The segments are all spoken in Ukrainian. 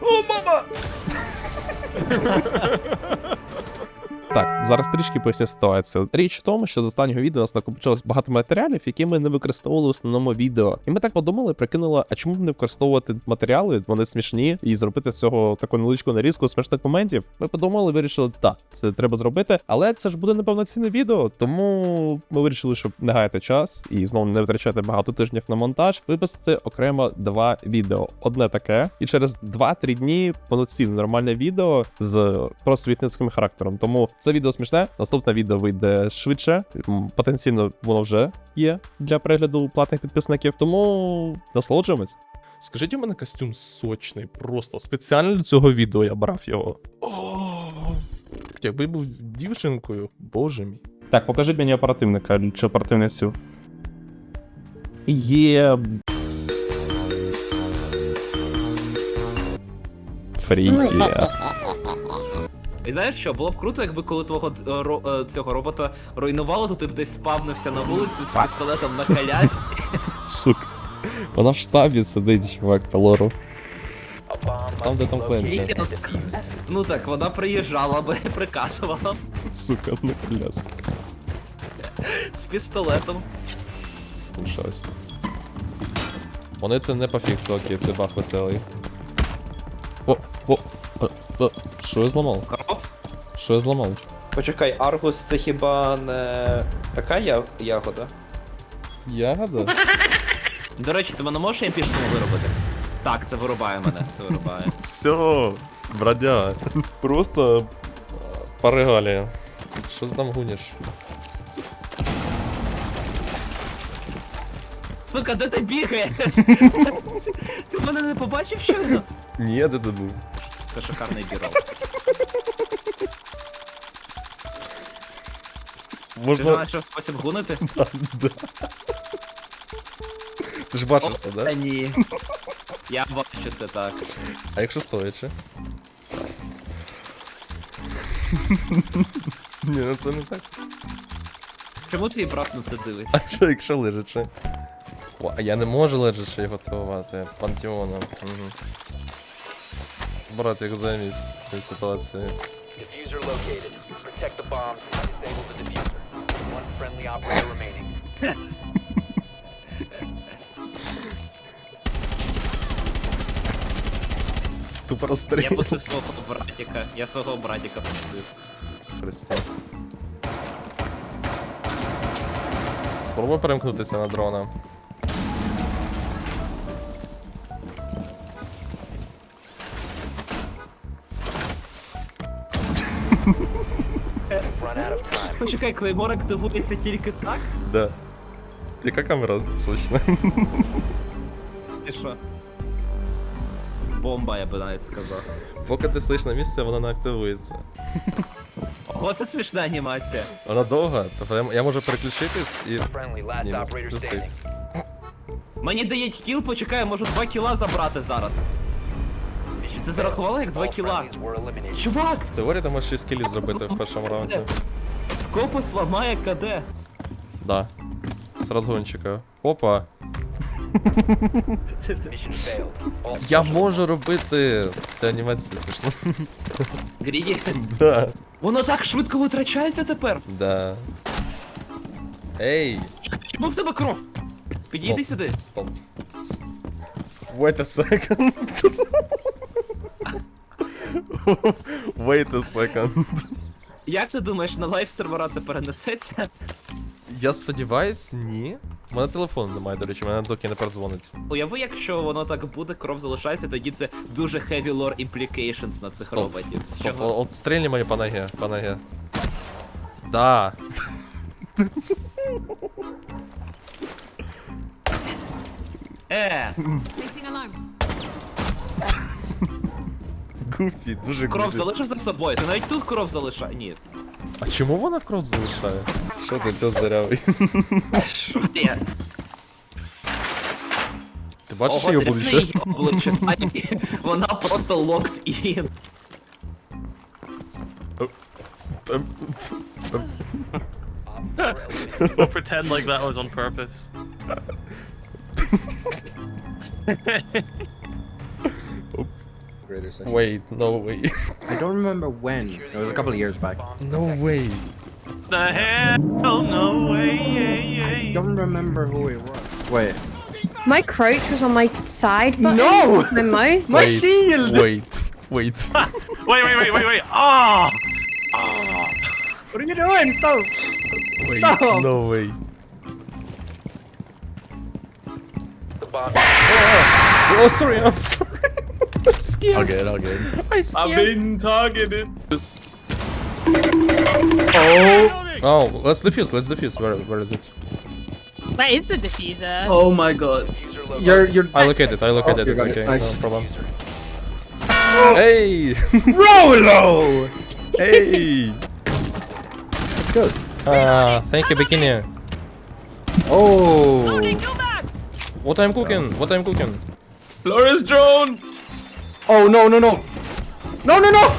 О, мама! Так, зараз трішки поясню ситуацію. Річ в тому, що з останнього відео у нас накопичилось багато матеріалів, які ми не використовували в основному відео. І ми так подумали, прикинули, а чому б не використовувати матеріали, вони смішні, і зробити з цього таку невеличку нарізку смішних моментів. Ми подумали, вирішили, так, це треба зробити, але це ж буде неповноцінне відео, тому ми вирішили, щоб не гаяти час і знову не витрачати багато тижнів на монтаж, випустити окремо два відео. Одне таке, і через 2-3 дні повноцінне нормальне відео з просвітницьким характером. Тому це відео смішне. Наступне відео вийде швидше. Потенційно воно вже є для перегляду платних підписників. Тому насолоджуємось. Скажіть, у мене костюм сочний, просто спеціально для цього відео я брав його. О, якби був дівчинкою, боже мій. Так, покажіть мені оперативника чи оперативницю. Є. Фрікі. І знаєш що, було б круто, якби коли твого е, ро- е, цього робота руйнувало, то ти б десь спавнився на вулиці з пістолетом на колясці. Сука. Вона в штабі сидить, чувак, по лору. Там, де там Кленсі. Ну так, вона приїжджала би, приказувала Сука, ну коляска. з пістолетом. Щось. Вони це не пофіксили, окей, це баг веселий. О, о, що я зламав? Кров? Що я зламав? Почекай, Аргус це хіба не така я... ягода? Ягода? До речі, ти мене можеш емпішку виробити? Так, це вирубає мене, це вирубає. Все, бродяга. Просто поригалі. Що ти там гуниш? Сука, де ти бігаєш? Ти мене не побачив щойно? Ні, де ти був? Це шикарний бірол. Ти Можна. знайшов спосіб гунити? Ти ж бачив О, це, Та да? ні. Я бачу це так. А якщо стоячи? Ні, ну це не так. Чому твій брат на це дивиться? А що якщо лежачи? О, а я не можу лежачи готувати пантеоном. Угу. Брат, як замість цієї ситуації. Diffuser located. Protect the bombs and disable the diffuser. One friendly operator remaining. Тупо Я розстріл. пустив свого братика. Я свого братика пустив. Прости. Спробуй перемкнутися на дрона. Почекай, клеймор активується тільки так? Да. Яка камера сочна? І що? Бомба, я би навіть сказав. Поки ти стоїш на місці, вона не активується. О, це смішна анімація. Вона довга, тобто я, я можу переключитись і. Friendly, last Ні, standing. Мені дають кіл, почекай, я можу 2 кіла забрати зараз. Mission Це зарахувало як failed. 2 All кіла. friendlies were eliminated. Чувак! В теорії ти можеш 6 кілів зробити в першому раунді. Скопус ламає КД. Да. З розгончика. Опа. Я можу робити. Це анімація смішно. Гріді. Да. Воно так швидко витрачається тепер. Да. Ей! Чому в тебе кров? Підійди сюди. Стоп. С- Wait a second. Wait a second. Як ти думаєш, на лайв сервера це перенесеться? Я сподіваюсь, ні. У мене телефону немає, до речі, мене доки не передзвонить. Уяви, якщо воно так буде, кров залишається, тоді це дуже heavy lore implications на цих Стоп. роботів. Стоп, Чого? о- от стрельни мені по ноге, по ноге. Да. Е, Placing alarm. Гуфі, дуже кров гуфі. залишив за собою. Ти навіть тут кров залишає. Ні. А чому вона кров залишає? Що ти пес дырявий? Що ти? Ти бачиш Ого, її дрібне обличчя? її обличчя. А ні, Вона просто locked in. Op. Don't pretend like that was on purpose. Greater section. Wait, no way. I don't remember when. It was a couple of years back. No way. The hell no way, yeah, I don't remember who it was. Wait. My crouch was on my side button. No! My mouse. My wait, shield! Wait, wait. Wait, wait, wait, wait, wait. Oh! What are you doing? Stop! Wait, Stop. no way. The bomb Oh, oh. oh sorry, I'm sorry. I'm scared. All good, all good. I'm scared. been targeted. Oh. Oh, let's defuse, let's defuse. Where, where is it? Where is the diffuser? Oh my god. diffuser located. You're, you're. I located, I located you it. got it. Okay, Nice. no problem. Hey! Rolo! hey! Let's go. Ah, thank you, Bikini. Oh! What I'm cooking? What I'm cooking? Flores drone! Oh, no, no, no! No, no, no!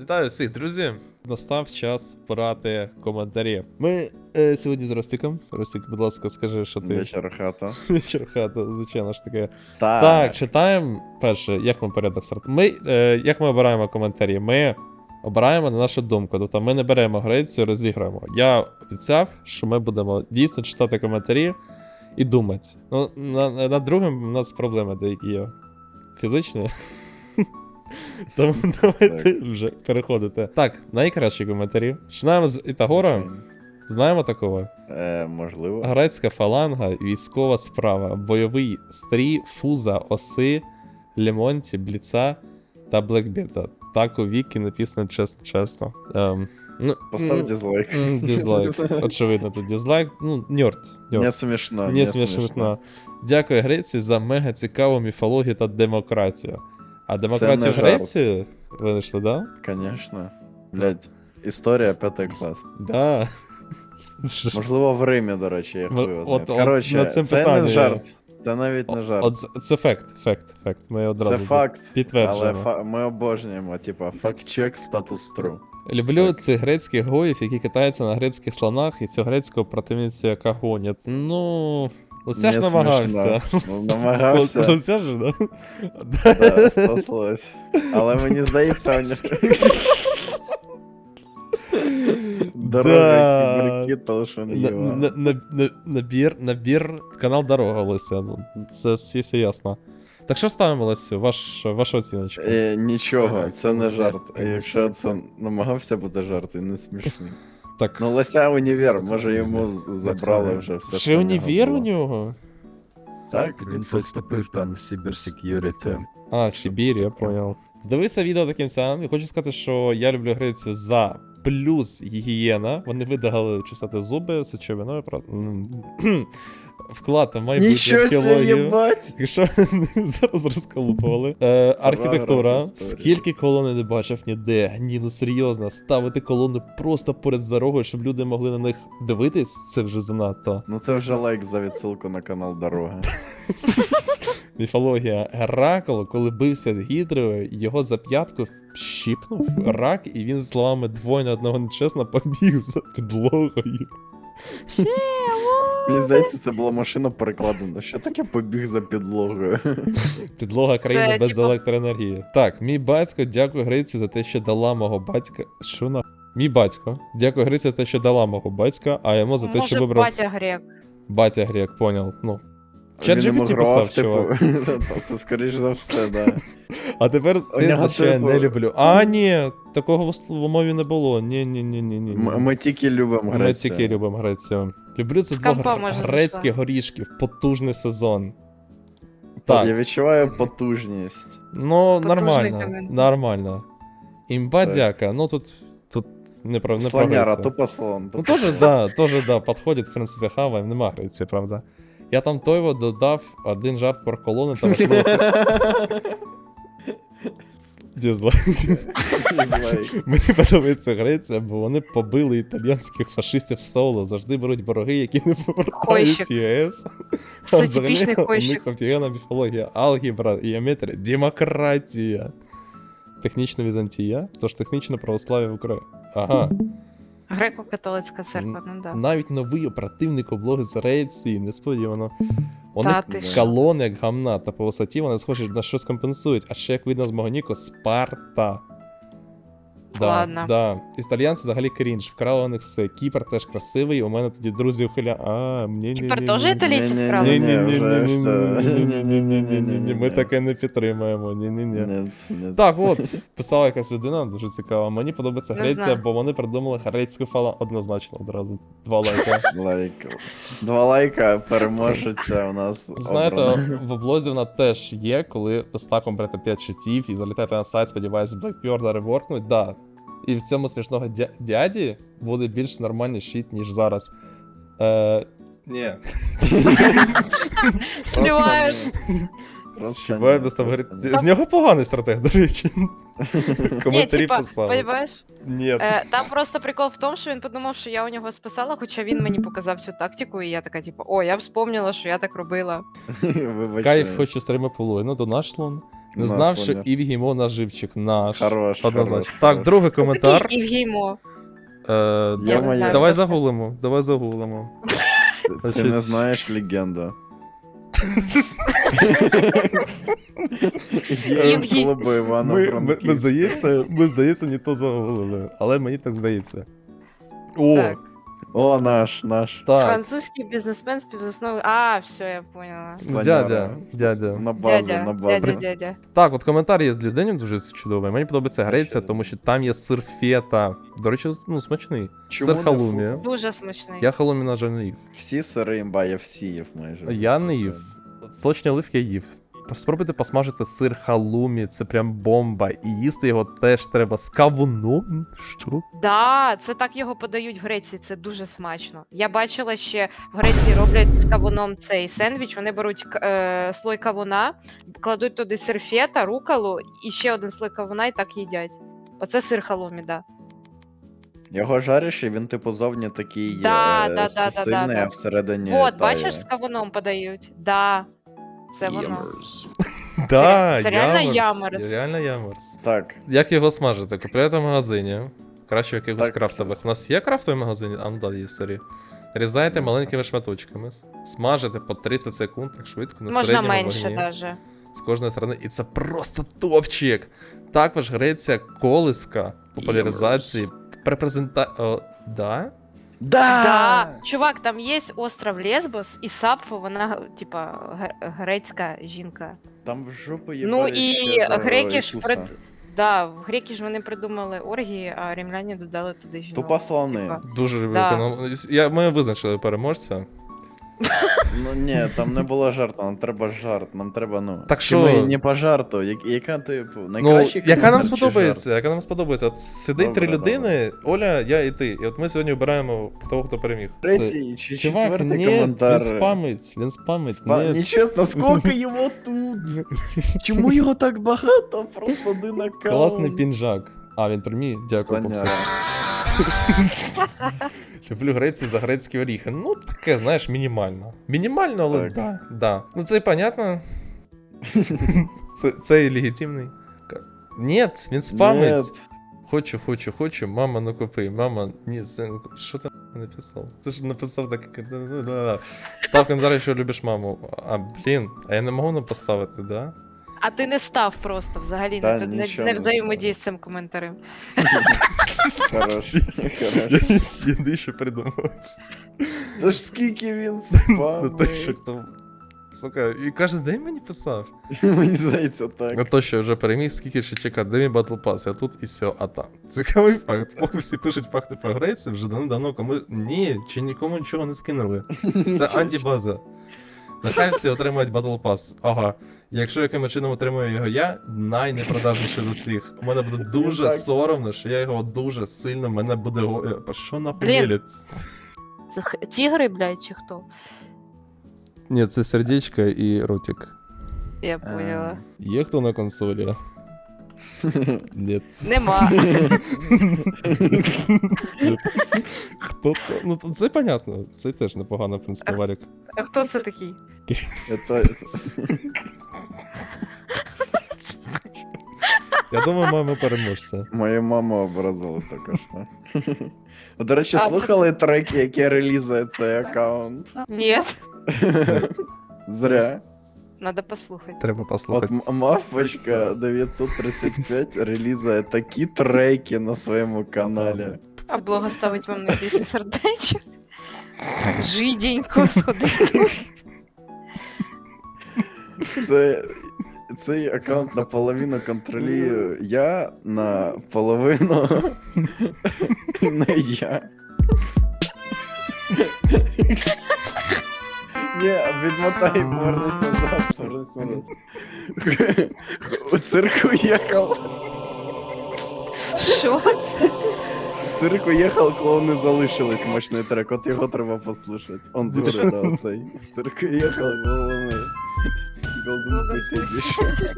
Вітаю всіх, друзі! Настав час порати коментарі. Ми е, сьогодні з Ростиком. Ростик, будь ласка, скажи, що ти. Вечір хата. Вечір хата, звичайно ж таке. Так. Так, читаємо перше, як ми порядок старт. Ми, е, як ми обираємо коментарі? Ми обираємо на нашу думку. Тобто ми не беремо грецію, розіграємо. Я обіцяв, що ми будемо дійсно читати коментарі і думати. Ну, на, на, другим у нас проблеми деякі є. Фізичні. Тому давайте вже переходити. Так, найкращі коментарі. Починаємо з Ітагора. Знаємо такого? Е, можливо. Грецька фаланга, військова справа, бойовий стрій, фуза, оси, лемонті, бліца та блекбета. Так у вікі написано чесно чесно. Ем, ну, Постав м, дизлайк. м, Дизлайк. Очевидно, тут дизлайк. Ну, ньорд. ньорд. Не смішно. Не смішно. Дякую Греції за мега цікаву міфологію та демократію. А демократію в жарт. Греції винайшли, да? Конечно. Блять, історія п'ятий клас. Да. Що ж, Можливо, в Римі, до речі, я Ну, хуй от- от Коротше, над цим це не жарт. Це навіть не жарт. От, це- факт, факт, факт. Ми одразу Це факт. Але фа- ми обожнюємо, типа, факт-чек статус тру. Люблю Так. цих грецьких гоїв, які катаються на грецьких слонах, і цю грецьку противницю, яка гонять. Ну. Оце ж намагався. Ну, намагався. Це, це ж, да? Да, сталося. Але мені здається, у на- Набір, набір, канал Дорога Леся. ну, Це все ясно. Так що ставимо, Лесю, ваш, ваша оціночка? Е, нічого, це не жарт. А якщо це намагався бути жарт, він не смішний. Так, Ну, Леся універ, може йому забрали вже все. ще універ у нього? Так, Він поступив там в Cybersecurity. А, Сибір, я понял. Дивися відео до кінця. І хочу сказати, що я люблю Грецію за плюс гігієна. Вони видагали чесати зуби сечовиною, правда. Вклад в майбутню Нічого археологію. Якщо зараз розколупували. Е, архітектура. Скільки колон я не бачив ніде. Ні, ну серйозно, ставити колони просто поряд з дорогою, щоб люди могли на них дивитись, це вже занадто. Ну це вже лайк за відсилку на канал Дорога. Міфологія Геракл, коли бився з Гідрою, його за п'ятку щіпнув рак, і він, словами двоє на одного нечесно, побіг за підлогою. Мені здається, це була машина перекладена. Що таке побіг за підлогою? Підлога країни Це, без типу- електроенергії. Так, мій батько, дякую Гриці за те, що дала мого батька. Що на. Мій батько. Дякую Гриці за те, що дала мого батька, а йому за те, що Може, вибрав батя грек. батя грек, понял. Ну. Чат Він GPT емігрував, писав, чувак. Це скоріш за все, да. А тепер ти за що я типу- не люблю. А, ні, такого в с- в мові не було. Ні, ні, ні, ні, ні. Ми тільки любимо Ми тільки любимо Грецію. Люблю це двох грецьких горішків, потужний сезон. Я Так, відчуваю потужність. ну нормально, нормально. Імба дяка, ну тут, тут не про не Слоняра, Грецію. тупо слон. Ну теж, да, теж, да, підходить, в принципі, хаваємо, нема Греції, правда. Я там тойво додав один жарт про колони, там можливо. Дізлайк. Дизлайк. Мені подобається Греція, бо вони побили італійських фашистів соло. Завжди беруть вороги, які не повертають ЄС. Це У них офігенна міфологія, алгебра, геометрія, демократія. Технічна Візантія, тож технічне православ'я в Україні. Ага. Греко-католицька церква, ну да. Навіть новий оперативник облоги з Рейці, несподівано. Вони Та ти колони як гамна, та по висоті вони схожі на щось компенсують. А ще як видно з мого ніку, Спарта. Да, Ладно. да. Італіянці взагалі крінж, вкрали у них все. Кіпр теж красивий, у мене тоді друзі ухиля. А, мені Кіпр теж італійців вкрали? ні, ні, ні, ні, ні, ні, ні, ні, ні, ні, ні, ні, Ми таке не підтримуємо. Ні, ні, ні. Ні, ні. Так, от, писала якась людина, дуже цікава. Мені подобається Греція, бо вони придумали грецьку фала однозначно одразу. Два лайка. Лайк. Два лайка переможеться у нас. Знаєте, в облозі вона теж є, коли ви стаком берете 5 щитів і залітаєте на сайт, сподіваюся, Blackpurla реворкнуть, да. І в цьому смішного дя- дяді буде більш нормальний щит, ніж зараз. Е, ні. Співаєш. Просто говорити? З нього поганий стратег, до речі. Коментарі писали. Ні. Е, там просто прикол в тому, що він подумав, що я у нього списала, хоча він мені показав цю тактику, і я така, типу, о, я вспомнила, що я так робила. Кайф хочу стріми полу. Ну, то наш слон. Не знав, що. Івгімо наживчик наш. Хорош, Однозначно. хорош, Так, хорош. другий коментар. Такий Івгіймо. Е, Я не знаю. Давай просто. загуглимо, давай загуглимо. Ти Значить- не знаєш легенда. Івана Ми, ми, ми, здається, ми, здається, не то загуглили, але мені так здається. О, Так. О, наш, наш. так. Французький бізнесмен, співзасновник. А, все, я поняла. Дядя, дядя. На базу, Дядя, на базу. дядя, дядя. Так, от коментар є з людини дуже чудовий. Мені подобається Греція, тому що там є сир фета. До речі, ну, смачний. Чому сир не халумі. фу? Дуже смачний. Я халумі, на жаль, не їв. Всі сири імба, я всі їв майже. Я не їв. Сочні оливки я їв. Спробуйте посмажити сир халумі, це прям бомба. І їсти його теж треба з кавуном. Що? Да, це так його подають в Греції, це дуже смачно. Я бачила ще в Греції роблять з кавуном цей сендвіч. Вони беруть е, слой кавуна, кладуть туди сир фета, рукалу і ще один слой кавуна, і так їдять. Оце сир халумі, да. Його жариш, і він типу зовні такий Да, е, да, сильний, да, да. а всередині. От, тає. бачиш, з кавуном подають. Да. Це воно. Да, це реально ямерс. ямерс. Реально ямерс. Так, Як його смажити? Купляєте в магазині. Краще в якихось Так. крафтових. У нас є крафтові магазини? А, ну да, є сорі. Різаєте маленькими шматочками. Смажите по 30 секунд, так швидко, на Можна середньому менше вогні. даже. З кожної сторони. І це просто топчик. Також Греція колиска популяризації, репрезента... О, да? Да. Чувак, там є остров Лесбос, і Сапфо, вона, типа, гр- грецька жінка. там в жопу є. Ну і греки ж прид... Да, в греки ж вони придумали оргії, а римляні додали туди жінок. Тупа слони. типа. Дуже люблю Да. економ... Я, ми визначили переможця. Ну ні, там не було жарту, нам треба жарт, нам треба, ну. Так Чи що- ми не по жарту, як- яка типу, Ну, найкращий яка нам сподобається, яка нам сподобається. От сидить Добре, три людини, Оля, я і ти. І от ми сьогодні обираємо того, хто переміг. Третій чи Чувак, четвертий ні, коментар. він спамить, він спамить. Спа... ні. Нечесно, скільки його тут? Чому його так багато? Просто один аккаунт. Класний пінжак. А, він примій, дякую, попси. Люблю Грецію за грецькі оріхи. Ну, таке, знаєш, мінімально. Мінімально, але Так. да, да. Ну це і понятно. це, це і легітимний. Ні, він спамить. Нет. Хочу, хочу, хочу, мама, ну купи, мама, ні, це купи. Що ти написав? Ти ж написав так, як- ну. Став коментар, що любиш маму. А, блін, а я не можу не поставити, да? А ти не став просто взагалі, Та, не, не, нічого не не взаємодій з цим коментарем. Хорош, Я хорош. придумав. Та ж скільки він Ну те, що хто. Сука, і кожен день мені писав. Мені здається так. На то, що вже переміг, скільки ще чекати, де мій Battle Pass, я тут і все, а там. Цікавий факт. Поки всі пишуть факти про Грецію, вже давно кому. Ні, чи нікому нічого не скинули. Це антибаза. Нехай всі отримають Battle Pass. Ага. Якщо яким чином отримую його я, найнепродажніший з усіх. У мене буде дуже Так. соромно, що я його дуже сильно мене буде. го- е, Про що нахуй Це х- тігри, блядь, чи хто? Ні, це сердечко і ротик. Я поняла. Є хто на консолі? Ні. Нема. Хто це? Ну то це понятно. Це теж непогано, в принципі, варік. А хто це такий? Это... Я думаю, маємо переможця. Мою маму образили також, так? До речі, А, слухали треки, які релізує цей аккаунт? Ні, Зря. Надо послухати. Треба От послухати. м- мавпочка 935 релізує такі треки на своєму каналі. А блога ставить вам найбільше сердечок. Жиденько сходити. Це, цей аккаунт наполовину контролюю я, наполовину не я. Ні, відмотай, повернись назад, повернись назад. У цирку їхав. Що це? У цирку їхав, клоуни залишились мощний трек, от його треба послухати. Он згори, да, оцей. У цирку їхав, головний. Golden Golden Pussy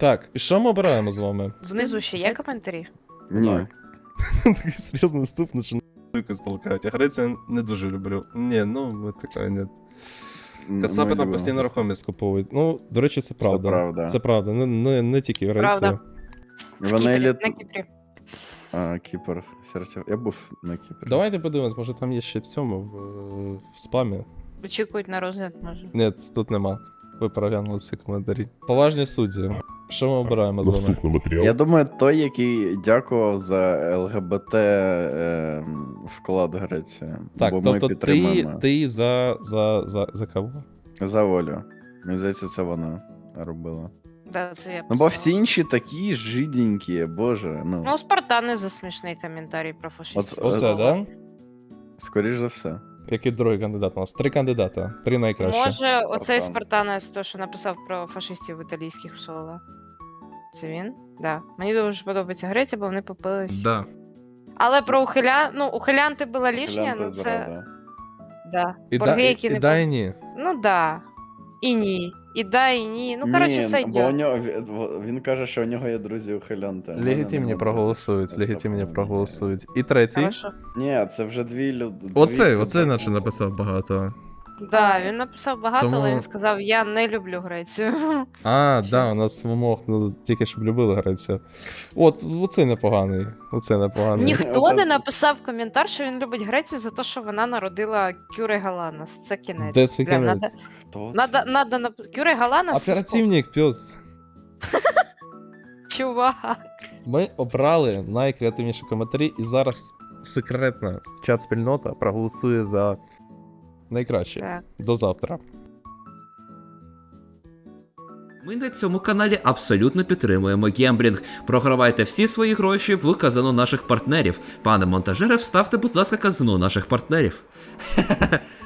Так, і що ми обираємо з вами? Внизу ще є коментарі? Ні. Такий серйозний вступ, наче на столкають. Я Греція не дуже люблю. Ні, ну ми така, ні. Кацапи там постійно рухомість купують. Ну, до речі, це правда. правда. Це правда. Не, не, не тільки Греція. Правда. Вони Кіпрі, літ... На Кіпрі. А, Кіпр. Серця. Я був на Кіпрі. Давайте подивимось, може там є ще в цьому, в, в спамі. Очікують на розгляд, може. Ні, тут нема. Ви переглянули ці коментарі. Поважні судді. Що ми обираємо з вами? Я думаю, той, який дякував за ЛГБТ е, вклад Греції. Так, бо ми тобто ти, підтримуємо. ти за, за, за, за кого? За Олю. Мені здається, це вона робила. Да, це я Ну, бо писала. всі інші такі жиденькі, боже. Ну, Ну, Спартани за смішний коментарій про фашистів. Оце- Оце, да? скоріш за все. Який другий кандидат у нас? Три кандидата. Три найкраще. Може, оцей Спартанець, то, що написав про фашистів італійських в соло. Це він? Да. Мені дуже подобається Греція, бо вони попились. Да. Але про ухилян, ну, ухилянти була лішня, але ну це. Да. Да. І, Борги, да, і, які і, не да, і ні. Ну да. І ні. І да, і ні. Ну, коротше, все бо у йде. нього, він- він каже, що у нього є друзі ухилянти. Легітимні проголосують, легітимні проголосують. І третій. Хорошо. Ні, це вже дві люди. Оцей, оцей наче написав багато. Да, він написав багато, але він сказав: я не люблю Грецію. А, да, у нас вимог ну, тільки щоб любили Грецію. От, оцей непоганий. Оцей непоганий. Ніхто не написав коментар, що він любить Грецію за те, що вона народила Кюре Галанас. Це кінець. Де це Прям кінець? надо, Хто це? надо, надо нап- Кюре Галанас. це Оперативник, пес. Чувак. Ми обрали найкреативніші коментарі, і зараз секретна чат спільнота проголосує за найкраще. Так. До завтра. Ми на цьому каналі абсолютно підтримуємо гемблінг. Програвайте всі свої гроші в казино наших партнерів. Пане монтажере, вставте, будь ласка, казино наших партнерів.